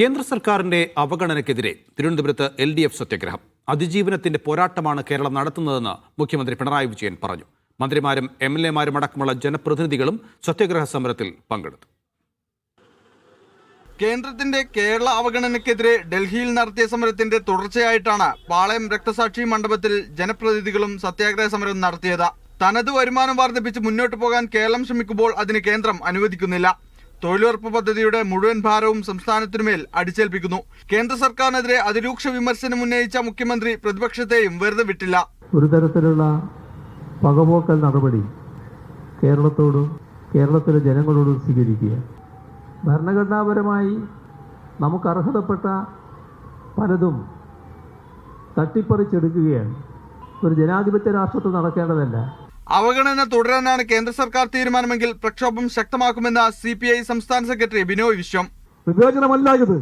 കേന്ദ്ര സർക്കാരിന്റെ അവഗണനയ്ക്കെതിരെ തിരുവനന്തപുരത്ത് എൽ ഡി എഫ് സത്യാഗ്രഹം. അതിജീവനത്തിന്റെ പോരാട്ടമാണ് കേരളം നടത്തുന്നതെന്ന് മുഖ്യമന്ത്രി പിണറായി വിജയൻ പറഞ്ഞു. മന്ത്രിമാരും എം എൽ എമാരും അടക്കമുള്ള ജനപ്രതിനിധികളും സത്യഗ്രഹ സമരത്തിൽ പങ്കെടുത്തു. കേന്ദ്രത്തിന്റെ കേരള അവഗണനയ്ക്കെതിരെ ഡൽഹിയിൽ നടത്തിയ സമരത്തിന്റെ തുടർച്ചയായിട്ടാണ് പാളയം രക്തസാക്ഷി മണ്ഡപത്തിൽ ജനപ്രതിനിധികളും സത്യാഗ്രഹ സമരം നടത്തിയത്. തനത് വരുമാനം വർദ്ധിപ്പിച്ച് മുന്നോട്ട് പോകാൻ കേരളം ശ്രമിക്കുമ്പോൾ അതിന് കേന്ദ്രം അനുവദിക്കുന്നില്ല. തൊഴിലുറപ്പ് പദ്ധതിയുടെ മുഴുവൻ ഭാരവും സംസ്ഥാനത്തിനുമേൽ അടിച്ചേൽപ്പിക്കുന്നു. കേന്ദ്ര സർക്കാരിനെതിരെ അതിരൂക്ഷ വിമർശനം ഉന്നയിച്ച മുഖ്യമന്ത്രി പ്രതിപക്ഷത്തെയും വെറുതെ വിട്ടില്ല. ഒരു തരത്തിലുള്ള പകപോക്കൽ നടപടി കേരളത്തോടും കേരളത്തിലെ ജനങ്ങളോടും സ്വീകരിക്കുക. ഭരണഘടനാപരമായി നമുക്ക് അർഹതപ്പെട്ട പലതും തട്ടിപ്പറിച്ചെടുക്കുകയാണ്. ഒരു ജനാധിപത്യ രാഷ്ട്രത്തിൽ നടക്കേണ്ടതല്ല. അവഗണന തുടരാനാണ് കേന്ദ്ര സർക്കാർ തീരുമാനമെങ്കിൽ പ്രക്ഷോഭം ശക്തമാക്കുമെന്ന് സി പി ഐ സംസ്ഥാന സെക്രട്ടറി ബിനോയ് വിശ്വം. വിവേചനമല്ല ഇത്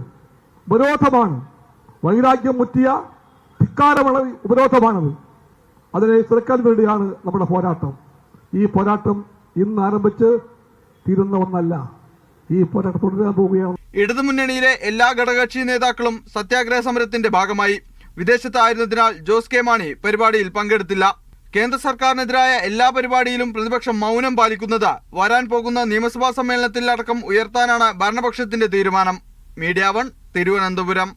ഉപരോധമാണ് വൈരാഗ്യം മുറ്റിയ ധിക്കാരമുള്ള ഉപരോധമാണത്. അതിനെ ചെറുക്കാൻ വേണ്ടിയാണ് നമ്മുടെ പോരാട്ടം. ഈ പോരാട്ടം ഇന്ന് ആരംഭിച്ച് തീരുന്ന ഒന്നല്ല. ഈ പോരാട്ടം തുടരാൻ പോവുകയാണ്. ഇടതുമുന്നണിയിലെ എല്ലാ ഘടകകക്ഷി നേതാക്കളും സത്യാഗ്രഹ സമരത്തിന്റെ ഭാഗമായി. വിദേശത്തായിരുന്നതിനാൽ ജോസ് കെ മാണി പരിപാടിയിൽ പങ്കെടുത്തില്ല. കേന്ദ്ര സർക്കാരിനെതിരായ എല്ലാ പരിപാടിയിലും പ്രതിപക്ഷം മൗനം പാലിക്കുന്നത് വരാൻ പോകുന്ന നിയമസഭാ സമ്മേളനത്തിൽ അടക്കം ഉയർത്താനാണ് ഭരണപക്ഷത്തിന്റെ തീരുമാനം. Media one Thiruvananthapuram.